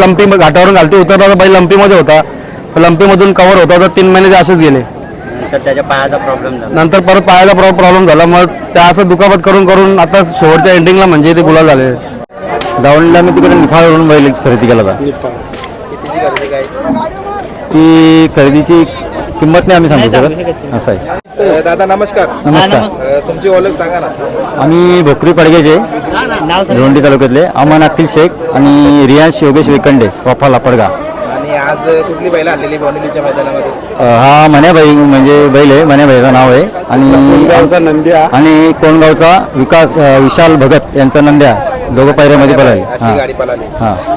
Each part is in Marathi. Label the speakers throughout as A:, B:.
A: लंपी घाटावरून घालते. उतरला तर बैल लंपीमध्ये होता. लंपीमधून कव्हर होता तर तीन महिने ते असेच गेले.
B: तर त्याच्या पायाचा प्रॉब्लेम झाला.
A: नंतर परत पायाचा प्रॉब्लेम झाला. मग त्या असं दुखापत करून करून आता शेवटच्या एंडिंगला म्हणजे ते गुलाल झाले. दावणीला मी तिकडे निफाळवरून बैल खरेदी केला होता.
C: कितीची खरेदी काय?
A: ती खरेदीची किंमत नाही आम्ही सांगू शकत. असं आहे.
C: अ, दादा नमस्कार.
A: नमस्कार.
C: अ, तुमची ओळख सांगा ना.
A: आम्ही भोकरी पडगेचे भिवंडी तालुक्यातले अमन अखिल शेख आणि रियांश योगेश वेकंडे वाफा लापडगा.
C: आणि आज कुठली बैल आणलेली बोनिलीच्या मैदानामध्ये?
A: अ, हा मन्याबाई म्हणजे बैल आहे मन्याबाईचं नाव आहे. आणि
D: नंद्या?
A: आणि कोणगावचा विकास अ, विशाल भगत यांचा नंद्या दोघं पायऱ्यामध्ये पळाले.
C: अशी
A: हां.
C: गाडी पळाली.
A: हां.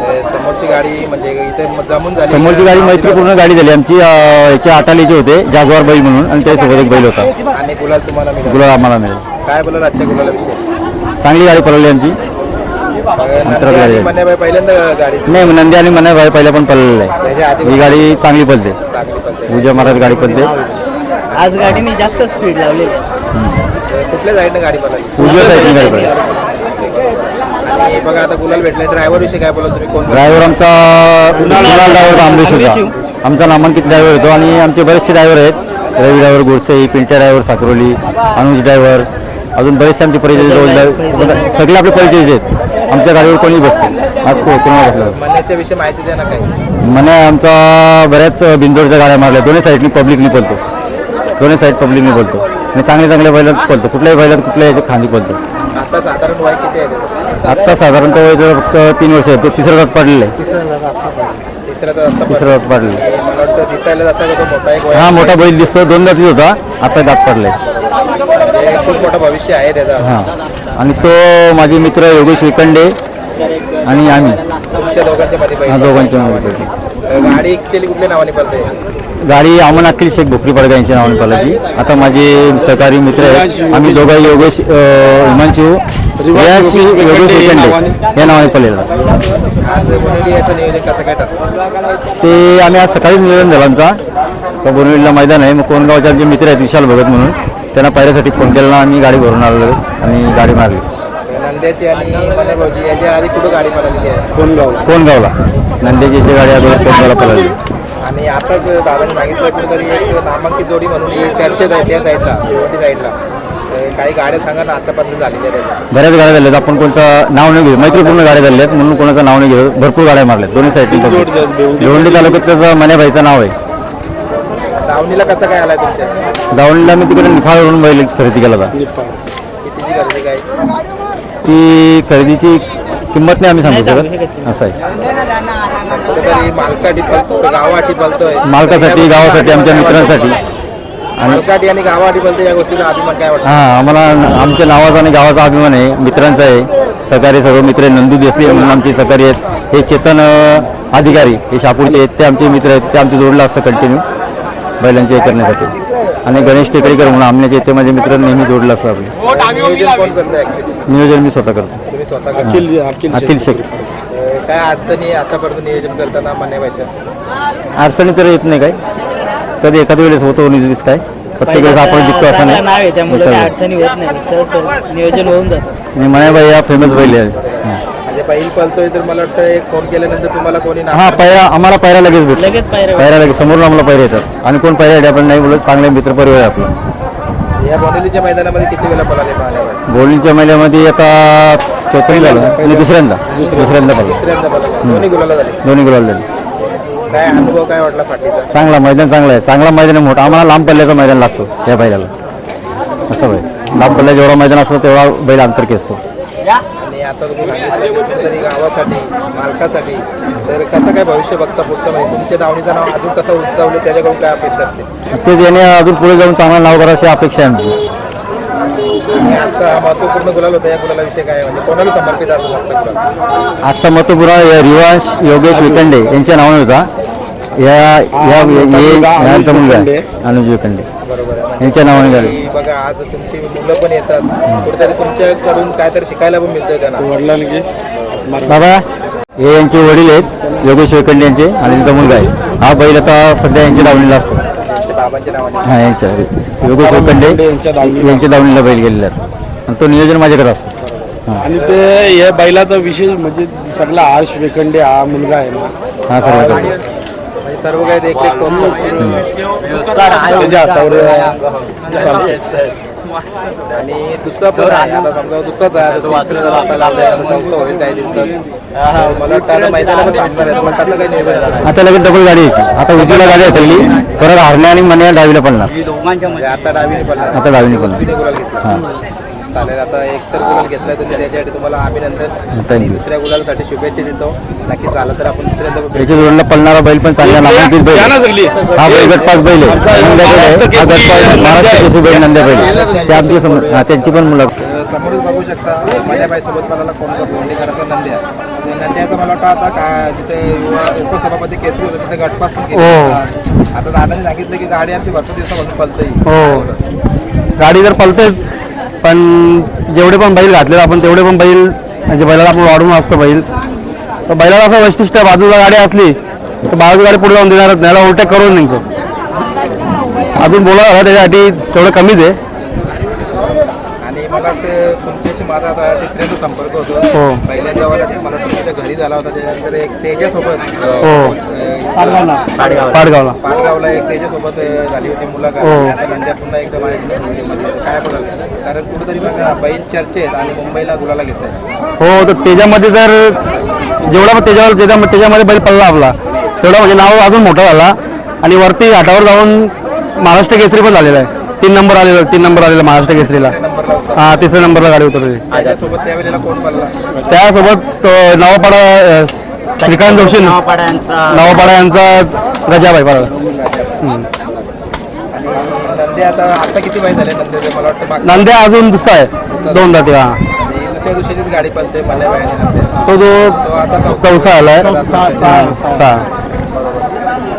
C: समोरची गाडी म्हणजे इथे जमून झाली.
A: समोरची गाडी मैत्रीपूर्ण गाडी झाली. आमची याच्या आटालीची होते जागवार बैल म्हणून आणि त्यासोबत एक बैल होता.
C: आणि गुलाल तुम्हाला मिळाला.
A: गुलाल आम्हाला मिळेल.
C: काय बोलाल आजच्या गुलालाविषयी
A: चांगली गाडी पळाली आमची.
C: नंदी आणि मन्याबाई पहिल्यांदा गाडी
A: नाही नंदी आणि मन्याबाई पहिल्या पण पळलेलं आहे
C: आधी
A: ही गाडी चांगली पळते. पूजा महाराज गाडी पळते.
B: आज गाडीने जास्त स्पीड लावलेली
C: अ, कुठल्या साईडनं गाडी पळाली?
A: उजव्या साईडने गाडी पळते
C: आणि बघा आता गुलाल भेटले. ड्रायव्हर विषयी काय बोला तुम्ही? कोण
A: ड्रायव्हर आमचा कुणाल ड्रायव्हर आंबेशूचा आमचा नामांकित ड्रायव्हर होतो आणि आमचे बरेचसे ड्रायव्हर आहेत. Ravi driver Godse Pintya driver Sakroli Anuj driver अजून बरेचसे आमचे परिचय सगळे आपले परिचय आहेत. आमच्या गाडीवर कोणी बसते आज को कोणाला बसलं
C: विषयी माहिती द्या ना काही.
A: म्हणे आमचा बऱ्याच बिंदोरच्या गाड्या मारल्या. दोन्ही साईडनी पब्लिकनी पळतो दोन्ही साईड पब्लिकनी बोलतो. आणि चांगले चांगल्या बैलात पळतो. कुठल्याही बैलात कुठल्याही याच्यात खांदी पळतो.
C: आता साधारण वय किती आहे? त्याचं?
A: आत्ता साधारणतः वय जर फक्त तीन वर्ष आहे. तो तिसरं गट पडलेलं आहे.
C: तिसऱ्या तर आता
A: तिसरं गट पडलेलं आहे.
C: मला वाटतं दिसायला जसा का तो मोठा एक वय
A: हा मोठा बैल दिसतो दोन जातीच होता. आता दात पडले
C: म्हणजे खूप मोठं भविष्य आहे त्याचं.
A: हा. आणि तो माझे मित्र योगेश विकंडे आणि आम्ही.
C: तुमच्या दोघांच्या मध्ये
A: हा दोघांच्या बैल.
C: गाडी ऍक्च्युअली कुठल्या नावाने पळते?
A: गाडी अमन अखिल शेख भोकरी पडगा यांच्या नावाने पालाची आता माझे सहकारी मित्र आहेत. आम्ही दोघा योगेश अं, हिमांशू रियाश योगेश विकंडे या नावाने पडलेला
C: आज याचं नियोजन कसं काय ठरलं
A: ते आम्ही आज सकाळी नियोजन झालं आमचा. तर बोनविडला मैदान आहे. मग कोणगावचे आमचे मित्र आहेत विशाल भगत म्हणून. त्यांना पायऱ्यासाठी फोन केला आम्ही गाडी भरून आलो आणि गाडी मारली.
C: नंद्याची आणि मनेभाऊची याच्या आधी कुठं गाडी पळालेली आहे
D: कोणगाव
A: कोणगावला नंदेजीची गाडी अगोदर कोणगावला पळाली.
C: आणि आताच दादाने सांगितलं कुठेतरी एक नामांकित जोडी म्हणून ही चर्चेत आहे त्या साईडला भिवंडी साईडला. काही गाड्या सांगा ना आतापर्यंत झालेल्या त्याच्या.
A: बऱ्याच गाड्या झाल्यात आपण कोणचं नाव नाही घेऊ. मैत्रीपूर्ण गाड्या झाल्या आहेत म्हणून कोणाचं नाव नाही घेऊ. भरपूर गाड्या मारल्यात. दोन्ही साईडनी भिवंडी तालुक्यात त्याचं मन्याबाईचं नाव आहे.
C: दावणीला कसं काय आलाय तुमच्या?
A: दावणीला मी तिकडे निफाळवरून बैल खरेदी केला होता.
C: कितीची खरेदी काय?
A: ती खरेदीची किंमत नाही आम्ही सांगू शकत. असं आहे.
C: कुठेतरी मालकाठी पळतोय गावाठी पळतोय
A: मालकासाठी गावासाठी आमच्या मित्रांसाठी. आणि
C: मालकाठी आणि गावाठी पळतोय या गोष्टीचा अभिमान काय वाटतं?
A: हां आम्हाला आमच्या नावाचा आणि गावाचा अभिमान आहे. मित्रांचा आहे. सहकारी सर्व मित्र आहे. नंदू देसले म्हणून आमचे सहकारी आहेत. हे चेतन अं, अधिकारी हे शापूरचे आहेत. ते आमचे मित्र आहेत. ते आमचे जोडलं असतं कंटिन्यू बैलांचे हे करण्यासाठी. आणि गणेश टेकडीकर म्हणून आमण्याचे ते माझे मित्र नेहमी जोडलं असतं आपलं.
C: नियोजन कोण करतोय ऍक्च्युली
A: नियोजन मी स्वतः करतो.
C: तुम्ही स्वतः करता.
D: अखिल
A: शेख
C: अं, काय अडचणी आतापर्यंत नियोजन करताना मान्यवायच्या
A: अडचणी तर येत नाही काय कधी एखाद्या वेळेस होतो उन्नीस काय? प्रत्येक वेळेस आपण जिंकतो असं
B: चांगलं नाव आहे त्यामुळे काही
A: नाही
B: अडचणी होत नाही. सहज सहज नियोजन होऊन जातं.
A: आणि मनाबाई हा फेमस बैल आहे.
C: म्हणजे बैल पळतोय तर मला वाटतं एक फोन केल्यानंतर तुम्हाला कोणी ना
A: हा पैरा आम्हाला पैरा लगेच भेटतो
B: लगेच पायऱ्या
A: लगेच समोरून आम्हाला पैरे येतात. आणि कोण पैरा आपण नाही बोलत चांगले मित्र परिवार आहे आपला.
C: या बोनेलीच्या मैदानामध्ये किती वेळा पळाले मान्यवाय
A: बोलिंगच्या महिन्यामध्ये आता चौथरी झालं आणि दुसऱ्यांदा. दुसऱ्यांदा. पडलं
C: तिसऱ्यांदा पळाले दोन्ही गुलाला झाले.
A: दोन्ही गुलाल झाले.
C: काय अनुभव काय वाटला फाटीचा
A: चांगला मैदान चांगला आहे. चांगला मैदान आहे मोठा. आम्हाला लांब पल्ल्याचं मैदान लागतो या बैलाला. असं बैल लांब पल्ल्या जेवढा मैदान असतो तेवढा बैल अंतर खेचतो.
C: आणि आता तुम्ही सांगितलं कुठेतरी गावासाठी मालकासाठी. तर कसं काय भविष्य बघता पुढचं? म्हणजे तुमच्या नाव अजून कसं उंचावलं? त्याच्याकडून काय अपेक्षा असते?
A: तेच याने अजून पुढे जाऊन चांगलं नाव करायची अपेक्षा आहे आमची.
C: आणि आजचा हा महत्त्वपूर्ण गुलाल होता या गुलालाविषयी काय म्हणजे कोणाला समर्पित असेल आजचा गुलाल?
A: आजचा मतपुरा रिवांश योगेश विकंडे. यांच्या नावाने होता. या या ये- यांचा मुलगा आहे, अनुज विकंडे
C: बरोबर आहे. म्हणजे
A: यांच्या नावाने झाले.
C: की बघा आज तुमची मुलं पण येतात. कुठेतरी तुमच्याकडून काहीतरी शिकायला पण मिळतंय त्यांना.
D: वडिलांनी
A: बाबा हे यांचे वडील आहेत योगेश वेकंडे यांचे आणि त्यांचा मुलगा आहे हा बैल आता सध्या यांच्या दावणीला असतो.
C: तुमच्या बाबांच्या नावाने.
A: हा यांच्या योगेश वेकंडे
D: यांच्या दावणीला.
A: बैल गेलेला आहे. आणि तो नियोजन माझ्याकडे असतो.
D: आणि ते या बैलाचा विशेष म्हणजे सगळा हर्ष वेखंडे हा मुलगा आहे ना.
E: हा सर्व
C: सर्व काही देखरेख तोच करतो.
D: त्याच्या हातावर चालते
C: आणि दुसरा पण आहे. आता समजा दुसराच आहे. आता तिसरं जर आता लावलंय आता चौसा होईल काही दिवसात. मला वाटतं आता मैदानाला पण थांबणार आहे मग कसं काही नियोजन
E: आता लगेच डबल गाडी यायची. आता उजवीला गाडी असेल परत हरण्या आणि मन्या डावीला पडणार.
C: म्हणजे आता डावीने पडणार.
E: आता डावीने पडणार.
C: घेतला चालेल. आता एक तर गुलाल घेतलाय तुम्ही त्याच्यासाठी तुम्हाला अभिनंदन. आणि दुसऱ्या गुलालसाठी शुभेच्छा देतो. नक्की झालं तर आपण.
E: याच्या जोडला पळणारा बैल पण चांगला नामांकित बैल.
D: या ना
E: आहे.
D: सगळी.
E: हा बैल गटपास बैल आहे नंद्या बैल आहे. हा गटपास महाराष्ट्र केसरी बैल नंद्या बैल आहे. ते आमची समोर हा त्यांची पण मुलं
C: समोरच बघू शकता. मल्याबाई सोबत मला कोण बोलणी करायचा नंद्या. नंद्याचं मला वाटतं आता का जिथे युवा उपसभापती केसरी होतं तिथे गटपास.
E: हो.
C: आता दादाने सांगितलं की गाडी आमची भरपूर दिवसापासून पलतही
E: हो. गाडी तर पलतेच पण जेवढे पण बैल घातले आपण तेवढे पण बैल म्हणजे बैलाला आपण वाढून असतो बैल. तर बैलाला असं वैशिष्ट्य बाजूला गाडी असली तर बाजू गाडी पुढे जाऊन देणारच नाही उलट्या करून निघतो अजून बोला झाला त्याच्यासाठी थोडं कमीच आहे.
C: आणि मला वाटतं तुमच्याशी माझा आता तिसऱ्यांदा संपर्क होतो.
E: हो.
C: पहिल्या जेव्हा मला तुमच्या घरी झाला होता त्याच्यानंतर एक तेजासोबत
E: हो.
C: अ,
E: पाडगावला.
C: पाटगावला एक त्याच्यासोबत झाली होती मुलाखत.
E: हो.
C: आता पुन्हा एकदम आहे काय बोलाल? कारण कुठेतरी बघा बैल चर्चेत आणि मुंबईला गुलाला घेतात
E: हो तर त्याच्यामध्ये जर जेवढा पण त्याच्यावर त्याच्या त्याच्यामध्ये बैल पडला आपला तेवढा म्हणजे नाव अजून मोठा झाला. आणि वरती घाटावर जाऊन महाराष्ट्र केसरी पण झालेला आहे. तीन नंबर आलेला तीन नंबर आलेला महाराष्ट्र केसरीला. हा तिसऱ्या नंबरला गाडी उतरली त्यासोबत नवापाडा श्रीकांत जोशी नवापाडा यांचा. गजाबाई पाडा
C: नंदे आता आता किती वय झाले नंदे मला वाटतं
E: नंद्या अजून दुसरा आहे. दोन जाती हा
C: आणि दुसऱ्या दिवशीचीच गाडी पळते मल्या बायाने नंदे.
E: तो जो
C: तो आता चौथा
E: चौसा आलाय. सहा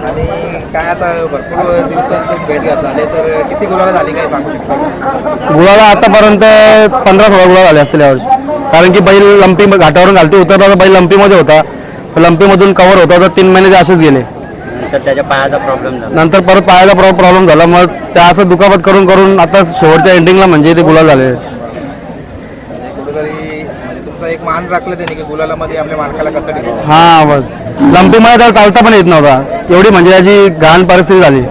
C: आणि काय आता भरपूर दिवसातच भेट घात झाले तर किती गुलाला झाली काय सांगू शकता? का?
E: गुलाला आतापर्यंत पंधरा सोळा गुलाल झाले असतील यावर्षी. कारण की बैल लंपी घाटावरून घालते. उतरला तर बैल लंपीमध्ये होता. लंपीमधून कव्हर होता. तर तीन महिने ते असेच गेले.
B: तर त्याच्या पायाचा प्रॉब्लेम झाला.
E: नंतर परत पायाचा प्रॉब्लेम झाला. मग त्या असं दुखापत करून करून आता शेवटच्या एंडिंगला म्हणजे ते गुलाल झाले.
C: कुठेतरी म्हणजे तुमचा एक मान राखलं त्याने की गुलाला मध्ये आपल्या मालकाला कसं टिकवलं
E: हा बस. लंपीमध्ये त्याला चालता पण येत नव्हता. एवढी म्हणजे याची घाण परिस्थिती झाली.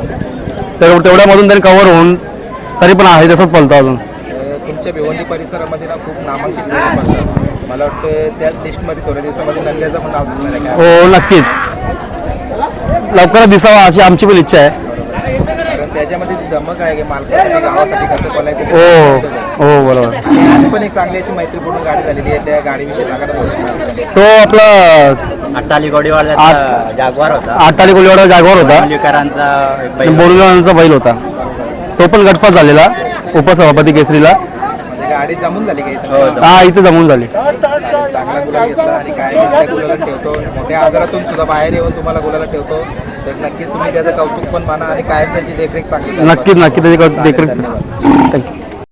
E: तर तेवढ्यामधून त्यांनी कव्हर होऊन तरी पण आहे तसंच पलतो अजून.
C: अं, तुमच्या भिवंडी परिसरामध्ये ना खूप नामांकित मला वाटतं त्याच लिस्टमध्ये थोड्या दिवसामध्ये नंद्याचं पण नाव दिसणार आहे काय
E: हो नक्कीच. लवकरच दिसावा अशी आमची पण इच्छा आहे
C: कारण त्याच्यामध्ये ती धमक आहे की मालकासाठी गावासाठी कसं बोलायचं ते
E: हो. हो बरोबर
C: आणि आज पण एक चांगली अशी मैत्रीपूर्ण गाडी झालेली आहे त्या गाडीविषयी.
E: तो आपला
B: अट्टाली गोडीवाल्याचा जागवार होता
E: आटाली कोलीवाडा जागवार होता
B: मुलीकरांचा एक बैल होता.
E: बोरगावांचा बैल होता तो पण गटपास झालेला उपसभापती केसरीला
C: ती गाडी जमून झाली का इथं?
B: हो.
E: हा इथे जमून झाली
C: चांगला गुलाल घेतला आणि काय त्या गुलाला ठेवतो. मोठ्या आजारातून सुद्धा बाहेर येऊन तुम्हाला गुलाला ठेवतो. तर नक्कीच तुम्ही त्याचं कौतुक पण माना आणि कायम त्याची देखरेख चांगली.
E: नक्कीच नक्की त्याची देखरेख. थँक्यू